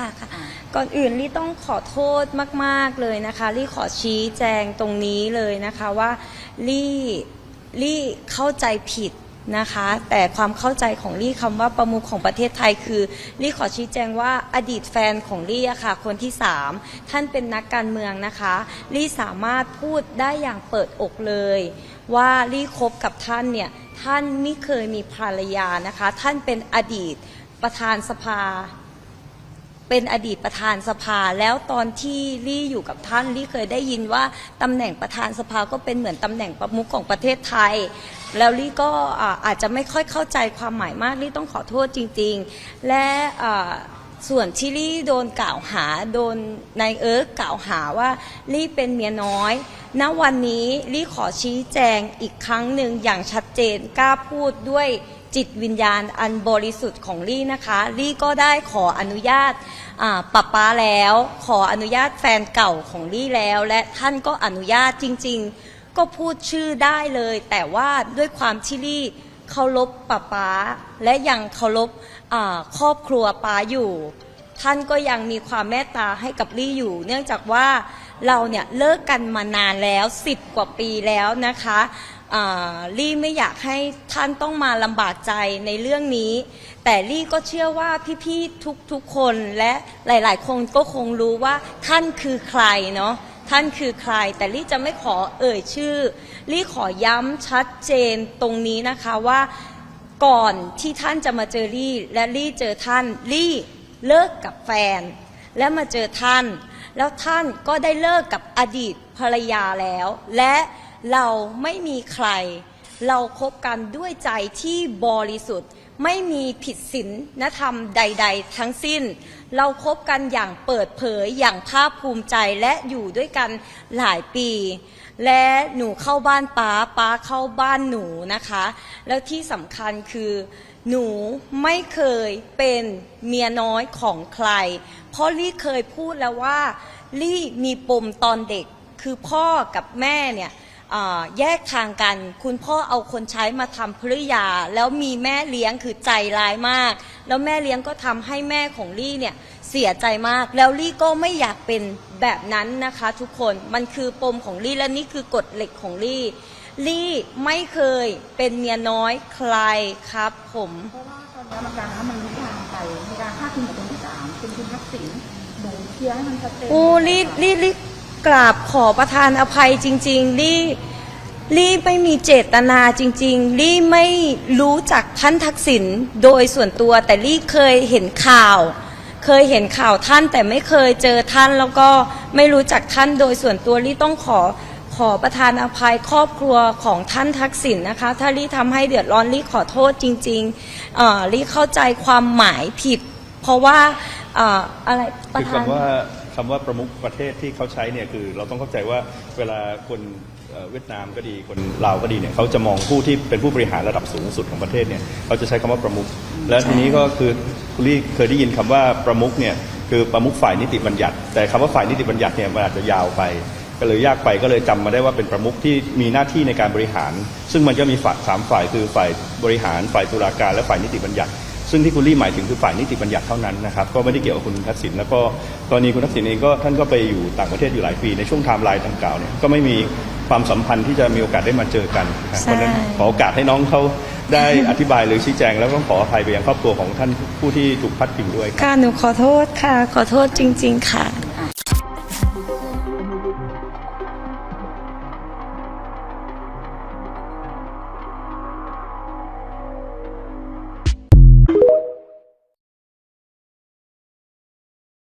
ค่ะค่ะ ก่อนอื่นลี่ต้องขอโทษมาก ๆ เลยนะคะลี่ขอชี้แจงตรงนี้เลยนะคะว่าลี่ลี่เข้าใจผิดนะคะ แต่ความเข้าใจของลี่คำว่าประมุขของประเทศไทยคือลี่ขอชี้แจงว่าอดีตแฟนของลี่อะค่ะ คนที่สามท่านเป็นนักการเมืองนะคะลี่สามารถพูดได้อย่างเปิดอกเลย ว่าลี่คบกับท่านเนี่ยท่านไม่เคยมีภรรยานะคะ ท่านเป็นอดีตประธานสภา เป็นอดีตประธานสภา แล้วตอนที่ลี่อยู่กับท่านลี่เคยได้ยินว่าตำแหน่งประธานสภาก็เป็นเหมือนตำแหน่งประมุขของประเทศไทย แล้วลี่ก็อาจจะไม่ค่อยเข้าใจความหมายมากลี่ต้องขอโทษจริง ๆ และส่วนที่ลี่โดนกล่าวหาโดนนายเอิร์กกล่าวหาว่าลี่เป็นเมียน้อย ณวันนี้ลี่ขอชี้แจงอีกครั้งหนึ่งอย่างชัดเจนกล้าพูดด้วย จิตวิญญาณอันบริสุทธิ์ของลี่นะคะลี่ก็ได้ขออนุญาตป้าป้าแล้ว ขออนุญาตแฟนเก่าของลี่แล้ว และท่านก็อนุญาตจริง ๆ ก็พูดชื่อได้เลย แต่ว่าด้วยความที่ลี่เคารพป้าป้า และยังเคารพครอบครัวป้าอยู่ ท่านก็ยังมีความเมตตาให้กับลี่อยู่ เนื่องจากว่าเราเนี่ยเลิกกันมานานแล้ว10กว่าปีแล้วนะคะ ลี่ไม่อยากให้ท่านต้องมาลำบากใจในเรื่องนี้ แต่ลี่ก็เชื่อว่าพี่ๆทุกๆคนและหลายๆ คนก็คงรู้ว่าท่านคือใครเนาะท่านคือใคร แต่ลี่จะไม่ขอเอ่ยชื่อ ลี่ขอย้ำชัดเจนตรงนี้นะคะว่าก่อนที่ท่านจะมาเจอลี่และลี่เจอท่านลี่เลิกกับแฟน และมาเจอท่าน แล้วท่านก็ได้เลิกกับอดีตภรรยาแล้ว และ เราไม่มีใคร เราคบกันด้วยใจที่บริสุทธิ์ ไม่มีผิดศีลนธรรมใด ๆ ทั้งสิ้น เราคบกันอย่างเปิดเผยอย่างภาคภูมิใจและอยู่ด้วยกันหลายปี และหนูเข้าบ้านป้าป้าเข้าบ้านหนูนะคะ แล้วที่สำคัญคือหนูไม่เคยเป็นเมียน้อยของใคร เพราะลี่เคยพูดแล้วว่า ลี่มีปมตอนเด็กคือพ่อกับแม่เนี่ย แยกทางกัน คุณพ่อเอาคนใช้มาทำภริยา แล้วมีแม่เลี้ยงคือใจร้ายมาก แล้วแม่เลี้ยงก็ทำให้แม่ของลี่เนี่ยเสียใจมาก แล้วลี่ก็ไม่อยากเป็นแบบนั้นนะคะ ทุกคนมันคือปมของลี่และนี่คือกฎเหล็กของลี่ลี่ไม่เคยเป็นเมียน้อยใครครับผมเพราะว่าตอนนี้มันการน้ำมันลุกลามไปมีการพาดพิงกับคนที่สามเป็นคุณทักษิณหนูเคลียร์ให้มันชัดเจนโอ้ลี่ลี่ลี่ กราบขอประทานอภัยจริง ๆ ลี่ลี่ไม่มีเจตนาจริง ๆ ลี่ไม่รู้จักท่านทักษิณโดยส่วนตัว แต่ลี่เคยเห็นข่าว เคยเห็นข่าวท่านแต่ไม่เคยเจอท่านแล้วก็ไม่รู้จักท่านโดยส่วนตัวลี่ต้องขอขอประทานอภัยครอบครัวของท่านทักษิณนะคะ ถ้าลี่ทำให้เดือดร้อนลี่ขอโทษจริงๆอ่อลี่เข้าใจความหมายผิด เพราะว่าอ่ออะไรประคือธาน คำว่า คำว่าประมุขประเทศที่เขาใช้เนี่ยคือเราต้องเข้าใจว่าเวลาคนเวียดนามก็ดีคนลาวก็ดีเนี่ยเขาจะมองผู้ที่เป็นผู้บริหารระดับสูงสุดของประเทศเนี่ยเขาจะใช้คำว่าประมุขและทีนี้ก็คือคุณลี่เคยได้ยินคำว่าประมุขเนี่ยคือประมุขฝ่ายนิติบัญญัติ แต่คำว่าฝ่ายนิติบัญญัติเนี่ยมันอาจจะยาวไป ก็เลยยากไปก็เลยจำมาได้ว่าเป็นประมุขที่มีหน้าที่ในการบริหาร ซึ่งมันก็มีฝ่ายสามฝ่ายคือฝ่ายบริหารฝ่ายตุลาการและฝ่ายนิติบัญญัติ ซึ่งที่คุณลี่หมายถึงคือฝ่ายนิติบัญญัติเท่านั้นนะครับก็ไม่ได้เกี่ยวกับคุณทักษิณแล้วก็กรณีคุณทักษิณเองก็ท่านก็ไปอยู่ต่างประเทศอยู่หลายปีในช่วงไทม์ไลน์ดังกล่าวเนี่ยก็ไม่มีความสัมพันธ์ที่จะมีโอกาสได้มาเจอกันนะครับใช่เพราะฉะนั้นขอโอกาสให้น้องเขาได้อธิบายหรือชี้แจง แล้วก็ขออภัยไปยังครอบครัวของท่านผู้ที่ถูกพัดพิงด้วยครับค่ะหนูขอโทษค่ะ ขอโทษจริง ๆ ค่ะ